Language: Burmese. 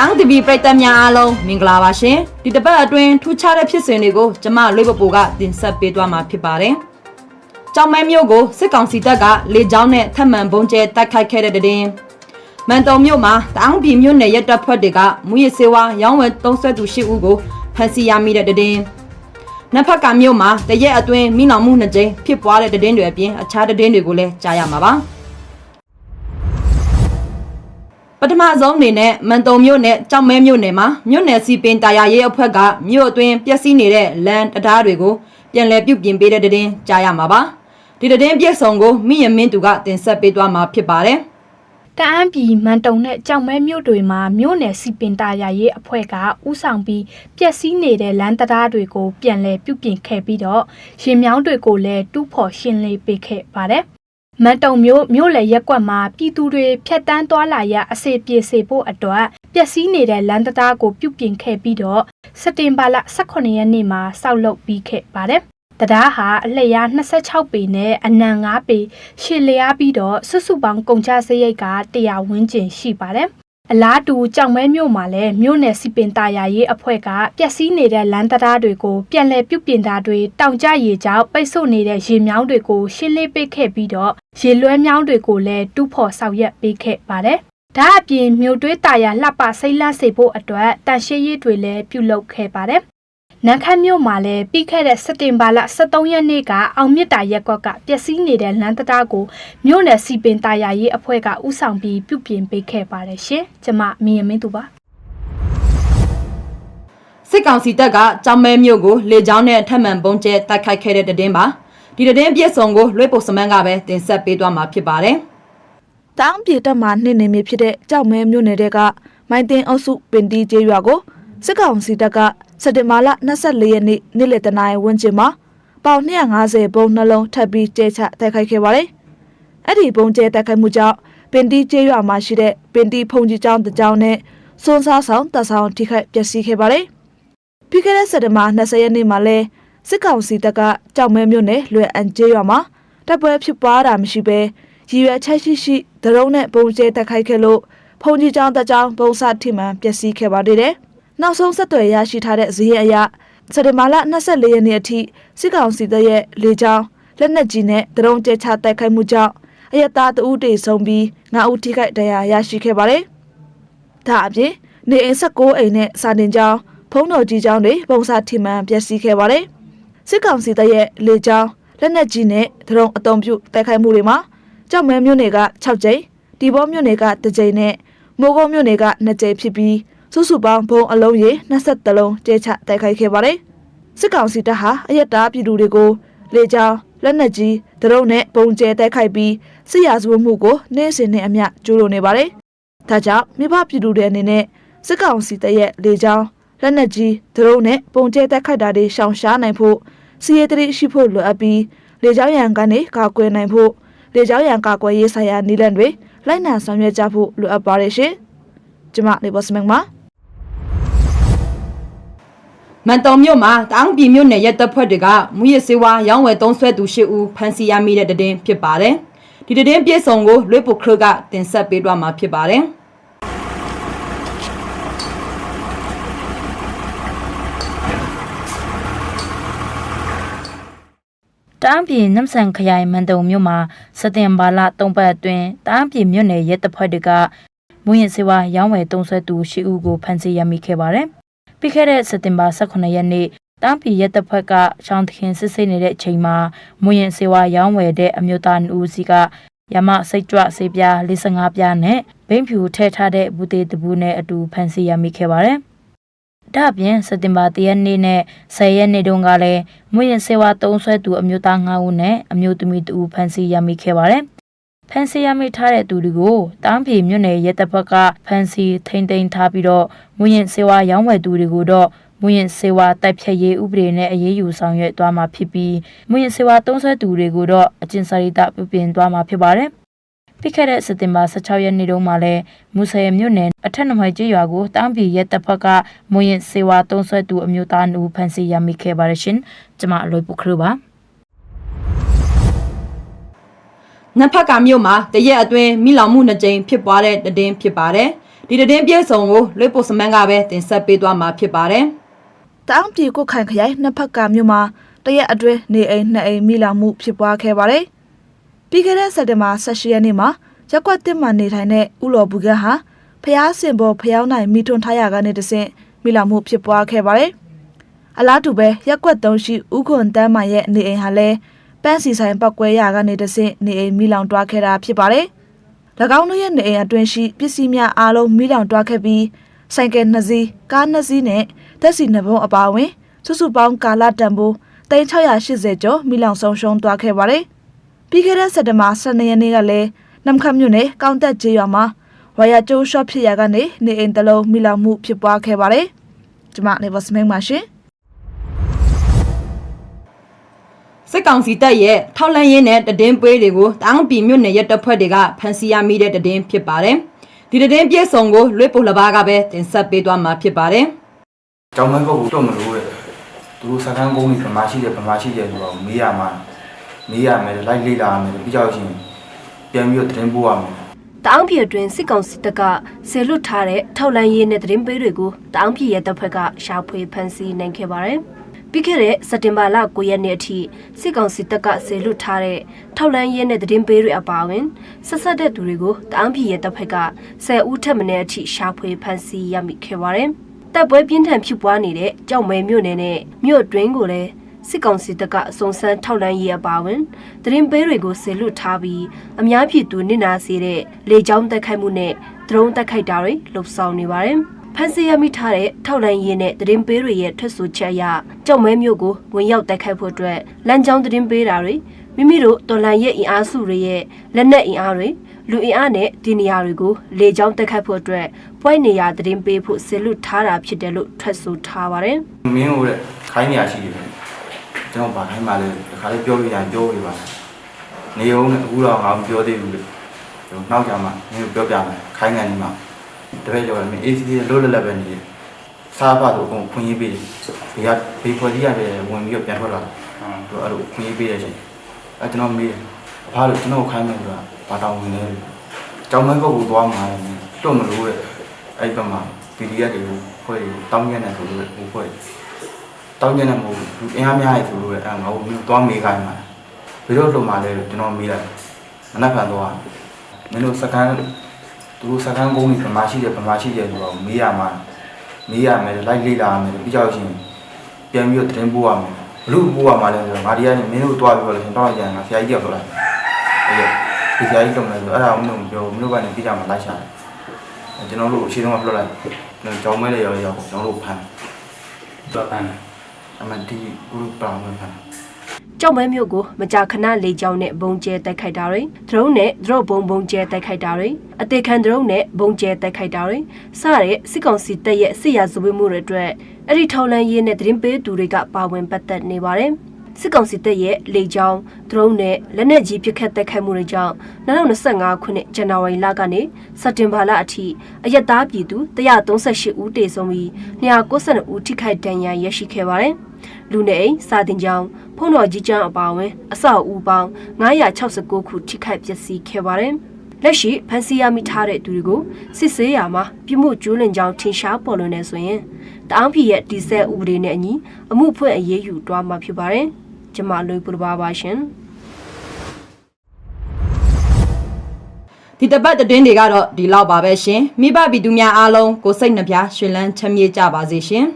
တောင်တပီပရိသတ်များအားလုံးမင်္ဂလာပါရှင်ဒီတစ်ပတ်အတွင်းထူးခြားတဲ့ဖြစ်စဉ်တွေကိုကျမလွေပပူကတင်ဆက်ပေးသွားမှာဖြစ်ပါတယ်ကြောင်မဲမျိုးကိုစစ်ကောင်စီတပ်ကလေကြောင်းနဲ့ထပ်မံပုံကျဲတိုက်ခိုက်ခဲ့တဲ့တဲ့တင်မန်တုံမြို့မှာတောင်ပြည်မြို့နယ်ရဲတပ်ဖွဲ့တွေကမူရစေဝါရောင်းဝယ်သုံးဆွဲသူ၈ဦးကိုဖမ်းဆီးရမိတဲ့တဲ့တင်နဖက်ကမြို့မှာတရက်အတွင်းမိလောင်မှုနှစ်ကြိမ်ဖြစ်ပွားတဲ့တဲ့တင်တွေအပြင်အခြားတဲ့တင်တွေကိုလည်းကြားရမှာပါ ပထမဆုံးအနေနဲ့မန်တုံမြို့နယ်ကြောက်မဲမြို့နယ်မှာမြို့နယ်စီပင်တာယာရေးအဖွဲ့ကမြို့အတွင်းပျက်စီးနေတဲ့လမ်းတရားတွေကိုပြန်လည်ပြုပြင်ပေးတဲ့တဲ့တင်ကြားရမှာပါဒီတဲ့တင်ပြည့်စုံကိုမိရမင်းသူကတင်ဆက်ပေးသွားမှာဖြစ်ပါတယ်တအန်းပြည်မန်တုံနဲ့ကြောင်မဲမြို့တွေမှာမြို့နယ်စီပင်တာယာရေးအဖွဲ့ကဥဆောင်ပြီးပျက်စီးနေတဲ့လမ်းတရားတွေကိုပြန်လည်ပြုပြင်ခဲ့ပြီးတော့ရင်မြောင်းတွေကိုလည်းတူးဖော်ရှင်းလင်းပေးခဲ့ပါတယ်။ မန်တုံမြို့မြို့လယ်ရက်ကွက်မှာပြည်သူတွေဖြတ်တန်းသွားလာရအစေပြေစေဖို့အတွက်ပျက်စီးနေတဲ့လမ်းတရားကိုပြုပြင်ခဲ့ပြီးတော့စက်တင်ဘာလ18ရက်နေ့မှာစောက်လုပ်ပြီးခဲ့ပါတယ်။တရားဟာအလျား26ပေနဲ့အနံ9ပေရှည်လျားပြီးတော့စွတ်စုပေါင်းကုန်ချစရိတ်က100ဝန်းကျင်ရှိပါတယ်။အလားတူကြောင်မဲမြို့မှာလည်းမြို့နယ်စီပင်တာယာရေးအဖွဲ့ကပျက်စီးနေတဲ့လမ်းတရားတွေကိုပြန်လည်ပြုပြင်တာတွေတောင်ကျရေကြောင့်ပိတ်ဆို့နေတဲ့ရေမြောင်းတွေကိုရှင်းလင်းပေးခဲ့ပြီးတော့ ရေလွှဲမြောင်းတွေကိုလည်းတူးဖော်ဆောင်ရွက်ပေးခဲ့ပါတယ်။ဒါအပြင်မြို့တွေးတာယာလှပစိမ့်လန့်စေဖို့အတွက်တန်ရှင်းရေးတွေလည်းပြုလုပ်ခဲ့ပါတယ်။နန်းခမ်းမြို့မှာလည်းပြီးခဲ့တဲ့စက်တင်ဘာလ23ရက်နေ့ကအောင်မြစ်တာရက်ကွက်ကပျက်စီးနေတဲ့လမ်းတရားကိုမြို့နယ်စီပင်တာယာရေးအဖွဲ့ကဥဆောင်ပြီးပြုပြင်ပေးခဲ့ပါတယ်ရှင်။ကျမမင်းရမင်းသူပါစစ်ကောင်စီတပ်ကကြောင်မဲမြို့ကိုလေကြောင်းနဲ့ထပ်မံပုံကျဲတိုက်ခိုက်ခဲ့တဲ့တဲ့တင်ပါ ဒီတဲ့တင်ပြည့်စုံကိုလွှဲပုတ်စမန်းကပဲတင်ဆက်ပေးသွားမှာဖြစ်ပါတယ်တောင်ပြည်တက်မှာနှင်းနေမြဖြစ်တဲ့ကြောက်မဲမြို့နယ်တဲ့ကမိုင်းတင်အုပ်စုပင်တီကျေးရွာကိုစစ်ကောင်စီတပ်ကစက်တင်ဘာလ24ရက်နေ့နေ့လယ်တနာရီဝန်းကျင်မှာပေါင်250ပုံနှလုံးထပ်ပြီးကျဲချတိုက်ခိုက်ခဲ့ပါတယ်။အဲ့ဒီပုံကျဲတိုက်ခိုက်မှုကြောင့်ပင်တီကျေးရွာမှာရှိတဲ့ပင်တီဖုန်ကြီးကျောင်းတစ်ကျောင်းနဲ့စွန်းစားဆောင်တပ်ဆောင်ထိခိုက်ပျက်စီးခဲ့ပါတယ်။ပြီးခဲ့တဲ့စက်တင်ဘာ20ရက်နေ့မှာလဲ စစ်ကောင်စီတပ်ကကြောက်မဲမြို့နယ်လွယ်အန်ကျေးရွာမှာတပ်ပွဲဖြစ်ပွားတာမရှိဘဲရည်ရွယ်ချက်ရှိရှိဒရုန်းနဲ့ပုံကျဲတက်ခိုက်ခဲ့လို့ဖုန်ကြီးကျောင်းတကြောင်ပုံစထိမှန်ပျက်စီးခဲ့ပါသေးတယ်။နောက်ဆုံးဆက်သွယ်ရရှိထားတဲ့ဇီးရဲအရစက်တင်ဘာလ24ရက်နေ့အထိစစ်ကောင်စီတပ်ရဲ့လေကြောင်းလက်နက်ကြီးနဲ့ဒရုန်းကျဲချတိုက်ခိုက်မှုကြောင့်အယက်သားတဦးတေဆုံးပြီး9ဦးထိခိုက်ဒဏ်ရာရရှိခဲ့ပါတယ်။ဒါအပြင်နေအိမ်16အိမ်နဲ့စာတင်ကျောင်းဖုံးတော်ကြီးကျောင်းတွေပုံစထိမှန်ပျက်စီးခဲ့ပါတယ်။ စစ်ကောင်စီတပ်ရဲ့လေကြောင်းလက်နက်ကြီးနဲ့ဒရုန်းအုံပြုတိုက်ခိုက်မှုတွေမှာကြောက်မဲမြို့နယ်က6ကြိမ်ဒီဘောမြို့နယ်က2ကြိမ်နဲ့မိုးကုန်းမြို့နယ်က2ကြိမ်ဖြစ်ပြီးစုစုပေါင်းဘုံအလုံးရေ23လုံးကျဲချတိုက်ခိုက်ခဲ့ပါတယ်။စစ်ကောင်စီတပ်ဟာအယက်သားပြည်သူတွေကိုလေကြောင်းလက်နက်ကြီးဒရုန်းနဲ့ပုံကျဲတိုက်ခိုက်ပြီးစစ်ရာဇဝတ်မှုကိုနေ့စဉ်နဲ့အမျှကျူးလွန်နေပါတယ်။ဒါကြောင့်မြပပြည်သူတွေအနေနဲ့စစ်ကောင်စီတပ်ရဲ့လေကြောင်းလက်နက်ကြီးဒရုန်းနဲ့ပုံကျဲတိုက်ခိုက်တာတွေရှောင်ရှားနိုင်ဖို့ စီရေးတရီရှိဖို့လိုအပ်ပြီးလေကြောင်းရန်ကနေကာကွယ်နိုင်ဖို့လေကြောင်းရန်ကာကွယ်ရေးဆိုင်ရာနည်းလမ်းတွေလိုက်နာဆောင်ရွက်ကြဖို့လိုအပ်ပါတယ်ရှင်။ကျမနေဘော့စမန်ပါမန်တုံမြို့မှာတောင်ပြည်မြို့နယ်ရဲတပ်ဖွဲ့တွေကမူရစေဝါရောင်းဝယ်သုံးဆွဲသူ၈ဦးဖမ်းဆီးရမိတဲ့တဲ့တင်ဖြစ်ပါတယ်ဒီတဲ့တင်ပြည့်စုံကိုလွေပုတ်ခရကတင်ဆက်ပေးသွားမှာဖြစ်ပါတယ် တအန်းပြည်နမ်ဆန်ခရိုင်မန်တုံမြို့မှာစက်တင်ဘာလ3ပတ်အတွင်းတအန်းပြည်မြို့နယ်ရဲတပ်ဖွဲ့တွေကမူရင်စေဝါရောင်းဝယ်တုံးဆွဲသူ၈ဦးကိုဖမ်းဆီးရမိခဲ့ပါတယ်။ပြီးခဲ့တဲ့စက်တင်ဘာ18ရက်နေ့တအန်းပြည်ရဲတပ်ဖွဲ့ကရှောင်းသခင်စစ်ဆေးနေတဲ့အချိန်မှာမူရင်စေဝါရောင်းဝယ်တဲ့အမျိုးသားအဦးစီကရမစိတ်ကြွစေးပြား45ပြားနဲ့ဘိန်းဖြူထည့်ထားတဲ့ဘူးသေးတဘူးနဲ့အတူဖမ်းဆီးရမိခဲ့ပါတယ်။ ဒါ့အပြင်စက်တင်ဘာ၁ရက်နေ့နဲ့10ရက်နေ့တုန်းကလည်းမွေရင်စေဝါတုံးဆွဲသူအမျိုးသား9ဦးနဲ့အမျိုးသမီး2ဦးဖမ်းဆီးရမိခဲ့ပါတယ်။ဖမ်းဆီးရမိထားတဲ့သူတွေကိုတောင်ပြည်မြို့နယ်ရဲတပ်ဖွဲ့ကဖမ်းဆီးထိန်းသိမ်းထားပြီးတော့မွေရင်စေဝါရောင်းဝယ်သူတွေကိုတော့မွေရင်စေဝါတိုက်ဖြတ်ရေးဥပဒေနဲ့အရေးယူဆောင်ရွက်သွားမှာဖြစ်ပြီးမွေရင်စေဝါတုံးဆွဲသူတွေကိုတော့အကျဉ်းစာရိတ္တပြုပြင်သွားမှာဖြစ်ပါတယ်။ ပြီးခဲ့တဲ့စက်တင်ဘာ16ရက်နေ့တုန်းကလည်းမူဆယ်မြို့နယ်အထက်နမွေကျေးရွာကိုတောင်ပြည်ရဲတပ်ဖွဲ့ကမွေရင်စေဝါတုံးဆွဲသူအမျိုးသားအဦးဖမ်းဆီးရမိခဲ့ပါတယ်ရှင်။ကျွန်မအလွေပုခရပါနတ်ဖက်ကမြို့မှာတရက်အတွင်းမိလောင်မှုနှစ်ကြိမ်ဖြစ်ပွားတဲ့တဲ့တင်ဖြစ်ပါတယ်ဒီသတင်းပြေဆုံးကိုလွတ်ပိုစမန်ကပဲတင်ဆက်ပေးသွားမှာဖြစ်ပါတယ်တအောင်းပြည်ကိုခိုင်ခရိုင်နှစ်ဖက်ကမြို့မှာတရက်အတွင်းနေအိမ်နှစ်အိမ်မိလောင်မှုဖြစ်ပွားခဲ့ပါတယ်။ ပြီးခဲ့တဲ့စက်တင်ဘာ18ရက်နေ့မှာရက်ကွက်တစ်မှနေထိုင်တဲ့ဥလော်ဘူးကဟာဖျားစင်ပေါ်ဖျောင်းနိုင်မိထွန်းထားရကနေတဆင့်မိလောင်မှုဖြစ်ပွားခဲ့ပါတယ်။အလားတူပဲရက်ကွက်သုံးရှိဥခွန်တန်းမရဲ့နေအိမ်ဟာလည်းပန်းစီဆိုင်ပောက်ကွဲရကနေတဆင့်နေအိမ်မိလောင်တွားခဲ့တာဖြစ်ပါတယ်။၎င်းတို့ရဲ့နေအိမ်အတွင်းရှိပစ္စည်းများအားလုံးမိလောင်တွားခဲ့ပြီးဆိုင်ကယ်နှစ်စီးကားနှစ်စီးနဲ့တက်စီနှစ်ဘုံအပါအဝင်စုစုပေါင်းကာလတန်ဖိုး3680ကျော်မိလောင်ဆုံးရှုံးသွားခဲ့ပါတယ်။ ပြီးခဲ့တဲ့စက်တဘာ12ရက်နေ့ကလည်းနမ်ခမ်းမြို့နယ်ကောင်းတက်ကျေးရွာမှာဝါယာကျိုးရှော့ဖြစ်ရာကနေနေအိမ်တစ်လုံးမိလောင်မှုဖြစ်ပွားခဲ့ပါတယ်။ကျွန်မနေဘစမင်းပါရှင်။စစ်ကောင်စီတပ်ရဲ့ထောက်လန့်ရင်းနဲ့တည်င်းပွဲတွေကိုတောင်ပြည်မြို့နယ်ရဲတပ်ဖွဲ့တွေကဖမ်းဆီးရမိတဲ့တည်င်းဖြစ်ပါတယ်ဒီတည်င်းပြေဆုံးကိုလွတ်ပိုလဘာကပဲတင်ဆက်ပေးသွားမှာဖြစ်ပါတယ်ကျောင်းမဘုတ်ကိုတော့မလို့တဲ့သူတို့စကန်းကုန်းကြီးဗမာရှိတယ်ဗမာရှိတယ်ဆိုတော့မေးရမှာ မေးရမယ်လိုက်လေးလာမယ်ပြီးကြောက်ချင်းပြန်ပြီးတော့တင်ပို့ရမယ်တအောင်းပြည်အတွင်းစစ်ကောင်စစ်တပ်ကဆေလွတ်ထားတဲ့ထောက်လန်းရေးနဲ့သတင်းပေးတွေကိုတအောင်းပြည်ရဲတပ်ဖွဲ့ကရှာဖွေဖမ်းဆီးနိုင်ခဲ့ပါတယ်။ပြီးခဲ့တဲ့စက်တင်ဘာလ9ရက်နေ့အထိစစ်ကောင်စစ်တပ်ကဆေလွတ်ထားတဲ့ထောက်လန်းရေးနဲ့သတင်းပေးတွေအပါအဝင်ဆက်ဆက်တဲ့သူတွေကိုတအောင်းပြည်ရဲတပ်ဖွဲ့က10ဦးထက်မနည်းအထိရှာဖွေဖမ်းဆီးရမိခဲ့ပါတယ်။တပ်ပွဲပြင်းထန်ဖြစ်ပွားနေတဲ့ကြောက်မဲမြို့နယ်နဲ့မြို့အတွင်းကိုလည်း စစ်ကောင်စီတပ်ကအစုံစမ်းထောက်လန်းရေးအပါအဝင်သတင်းပေးတွေကိုဆေလွတ်ထားပြီးအများပြည်သူနစ်နာစေတဲ့လေကြောင်းတိုက်ခိုက်မှုနဲ့ဒရုန်းတိုက်ခိုက်တာတွေလှုပ်ဆောင်နေပါတယ်။ဖန်စီရမိထားတဲ့ထောက်လန်းရေးနဲ့သတင်းပေးတွေရဲ့ထွက်ဆိုချက်အရကြောက်မဲမျိုးကိုဝင်ရောက်တိုက်ခိုက်ဖို့အတွက်လမ်းကြောင်းသတင်းပေးတာတွေမိမိတို့တော်လန်ရဲ့အင်အားစုတွေရဲ့လက်နက်အင်အားတွေလူအင်အားနဲ့ဒီနေရာတွေကိုလေကြောင်းတိုက်ခိုက်ဖို့အတွက်ပွိုင်းနေရာသတင်းပေးဖို့ဆင်လွတ်ထားတာဖြစ်တယ်လို့ထွက်ဆိုထားပါတယ်။မင်းတို့တဲ့ခိုင်းနေရရှိတယ် ကျွန်တော်ဗာခိုင်းပါလေဒီခါလေးပြောလို့ရပြောပြပါနေအောင်အခုတော့ငါမပြောသေးဘူးလေကျွန်တော်နောက်ကြမှာမင်းတို့ပြောပြမယ်ခိုင်းနေမှာတပည့်ကျော်မင်း ACD လို့လည်းပဲနေတယ်စားဖတ်တော့အကုန်ခွင့်ရေးပေးတယ်ဒီကဘေးခွက်ကြီးရတယ်ဝင်ပြီးတော့ပြန်ထွက်လာတယ်သူအဲ့လိုခွင့်ရေးပေးတဲ့ချိန်အဲကျွန်တော်မေးတယ်ဘာလို့ကျွန်တော်ခိုင်းမယ်ဆိုတာဘာတောင်းဝင်လဲကျောင်းမဘုတ်ကိုသွားမှာလေတွတ်မလို့တဲ့အဲ့ဘက်မှာ PDF တွေကိုဖွဲ့တောင်းရနေဆိုလို့ဟိုဖွဲ့ တောင်းရနေမဟုတ်ဘူးအင်အားများရဆိုလို့အဲ့ငါတို့မျိုးသွားမေးခိုင်းမှာဘယ်တော့လုံးမှာလဲကျွန်တော်မေးလိုက်မနှက်ခံတော့မင်းတို့စကန်သူတို့စကန်ကုန်းကြီးဗမာရှိတယ်ဗမာရှိတယ်ဆိုတော့မေးရမှာမေးရမယ်လိုက်လေးလာမယ်ပြီးကြောက်ချင်းပြန်ပြီးတော့တင်ပို့ရမယ်ဘလို့ပို့ရမှာလဲဆိုတော့ငါဒီကနေမင်းတို့တွားပြီးတော့ကျွန်တော်ပြန်ငါဆရာကြီးကပြောလိုက်အဲ့ဒီဆရာကြီးကလည်းဆိုအဲ့ဒါမှမပြောမင်းတို့ကနေပြကြမှာလိုက်ရှာတယ်ကျွန်တော်တို့အရှိတုန်းကပြတ်လိုက်ကျွန်တော်ကြောင်းမဲလေးရောရောကျွန်တော်တို့ဖမ်းတော့ဖမ်း အမဒီဘူးပောင်းဖမ်းကြောက်မဲမျိုးကိုမကြာခဏလေကြောင်းနဲ့ဘုံကျဲတိုက်ခိုက်တာတွေဒရုန်းနဲ့ဒရုန်းဘုံဘုံကျဲတိုက်ခိုက်တာတွေအသေးခံဒရုန်းနဲ့ဘုံကျဲတိုက်ခိုက်တာတွေစတဲ့စစ်ကောင်စီတပ်ရဲ့စစ်ရာဇဝတ်မှုတွေအတွက်အဲ့ဒီထောက်လန်းရေးနဲ့သတင်းပေးသူတွေကပါဝင်ပတ်သက်နေပါတယ်စစ်ကောင်စီတပ်ရဲ့လေကြောင်းဒရုန်းနဲ့လက်နက်ကြီးပစ်ခတ်တိုက်ခိုက်မှုတွေကြောင့်2025ခုနှစ်ဇန်နဝါရီလကနေစက်တင်ဘာလအထိအရက်သားပြည်သူ138ဦးတေဆုံးပြီး292ဦးထိခိုက်ဒဏ်ရာရရှိခဲ့ပါတယ်။ လူနေအိမ်စာတင်ကျောင်းဖုံတော်ကြီးကျောင်းအပါအဝင်အဆောက်အဦပေါင်း969ခုထိခိုက်ပျက်စီးခဲ့ပါတယ်။လက်ရှိဖန်စီရမိထားတဲ့သူတွေကိုစစ်ဆေးရမှာပြမှုကျူးလွန်ကြောင်းထင်ရှားပေါ်လွင်နေဆိုရင်တအောင်းပြည်ရဲ့ဒီဆက်ဥပဒေနဲ့အညီအမှုဖွင့်အရေးယူတွားမှာဖြစ်ပါတယ်။ကျမလွေပူပါပါရှင်။ဒီတပတ်သတင်းတွေကတော့ဒီလောက်ပါပဲရှင်မိဘပြည်သူများအားလုံးကိုစိတ်နှပြရှင်လန်းချမ်းမြေ့ကြပါစေရှင်